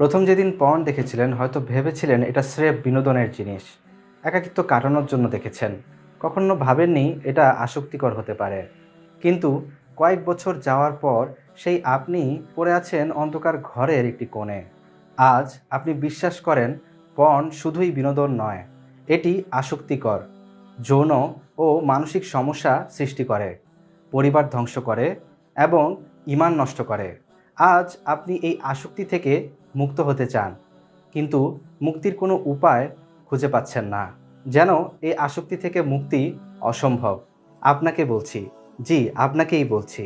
প্রথম যেদিন পর্ন দেখেছিলেন, হয়তো ভেবেছিলেন এটা স্রেফ বিনোদনের জিনিস। একাকিত্ব কাটানোর জন্য দেখেছেন। কখনো ভাবেননি এটা আসক্তিকর হতে পারে। কিন্তু কয়েক বছর যাওয়ার পর সেই আপনি পড়ে আছেন অন্ধকার ঘরের একটি কোণে। আজ আপনি বিশ্বাস করেন পর্ন শুধুই বিনোদন নয়, এটি আসক্তিকর। যৌন ও মানসিক সমস্যা সৃষ্টি করে, পরিবার ধ্বংস করে এবং ইমান নষ্ট করে। আজ আপনি এই আসক্তি থেকে মুক্ত হতে চান, কিন্তু মুক্তির কোনো উপায় খুঁজে পাচ্ছেন না। যেন এই আসক্তি থেকে মুক্তি অসম্ভব। আপনাকে বলছি, জি, আপনাকেই বলছি,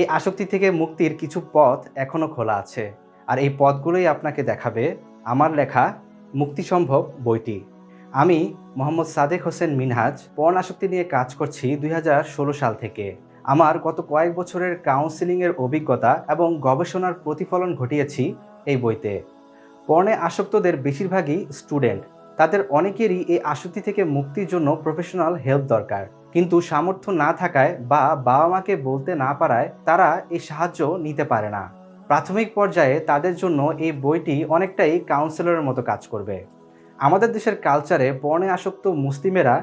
এই আসক্তি থেকে মুক্তির কিছু পথ এখনও খোলা আছে, আর এই পথগুলোই আপনাকে দেখাবে আমার লেখা মুক্তি সম্ভব বইটি। আমি মোহাম্মদ সাদেক হোসেন মিনহাজ পর্ন আসক্তি নিয়ে কাজ করছি দুই হাজার ষোলো সাল থেকে। আমার গত কয়েক বছরের কাউন্সিলিংয়ের অভিজ্ঞতা এবং গবেষণার প্রতিফলন ঘটিয়েছি এই বইতে। পর্নে আসক্তদের বেশিরভাগই স্টুডেন্ট। তাদের অনেকেরই এই আসক্তি থেকে মুক্তির জন্য প্রফেশনাল হেল্প দরকার। কিন্তু সামর্থ্য না থাকায় বা বাবা মাকে বলতে না পারায় তারা এই সাহায্য নিতে পারে না। প্রাথমিক পর্যায়ে তাদের জন্য এই বইটি অনেকটাই কাউন্সিলরের মতো কাজ করবে। আমাদের দেশের কালচারে পর্নে আসক্ত মুসলিমেরা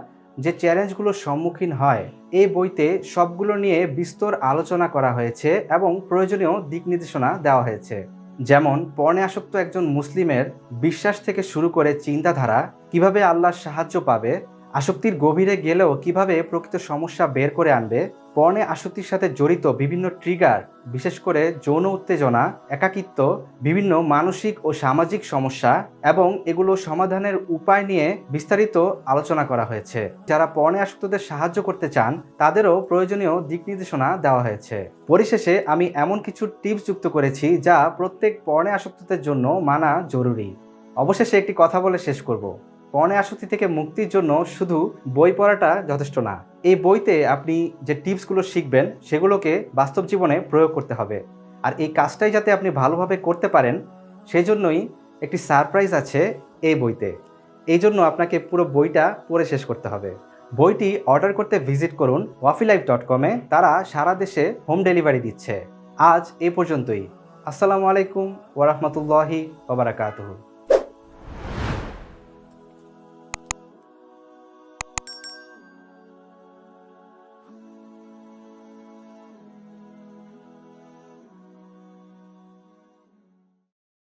যে চ্যালেঞ্জগুলোর সম্মুখীন হয়, এই বইতে সবগুলো নিয়ে বিস্তর আলোচনা করা হয়েছে এবং প্রয়োজনীয় দিক নির্দেশনা দেওয়া হয়েছে। যেমন পর্ণে আসক্ত একজন মুসলিমের বিশ্বাস থেকে শুরু করে চিন্তাধারা কীভাবে আল্লাহর সাহায্য পাবে আসক্তির গভীরে গেলেও কীভাবে প্রকৃত সমস্যা বের করে আনবে? পর্নে আসক্তির সাথে জড়িত বিভিন্ন ট্রিগার বিশেষ করে যৌন উত্তেজনা, একাকিত্ব, বিভিন্ন মানসিক ও সামাজিক সমস্যা এবং এগুলো সমাধানের উপায় নিয়ে বিস্তারিত আলোচনা করা হয়েছে। যারা পর্নে আসক্তদের সাহায্য করতে চান, তাদেরও প্রয়োজনীয় দিক নির্দেশনা দেওয়া হয়েছে। পরিশেষে আমি এমন কিছু টিপস যুক্ত করেছি যা প্রত্যেক পর্নে আসক্তদের জন্য মানা জরুরি। অবশেষে একটি কথা বলে শেষ করব। পর্নে আসক্তি থেকে মুক্তির জন্য শুধু বই পড়াটা যথেষ্ট না। এই বইতে আপনি যে টিপসগুলো শিখবেন, সেগুলোকে বাস্তব জীবনে প্রয়োগ করতে হবে। আর এই কাজটাই যাতে আপনি ভালোভাবে করতে পারেন সেই জন্যই একটি সারপ্রাইজ আছে এই বইতে। এই জন্য আপনাকে পুরো বইটা পড়ে শেষ করতে হবে। বইটি অর্ডার করতে ভিজিট করুন ওয়াফিলাইফ ডট কমে তারা সারা দেশে হোম ডেলিভারি দিচ্ছে। আজ এ পর্যন্তই। আসসালামু আলাইকুম ওরহমতুল্লাহি ওবরাকাতুহু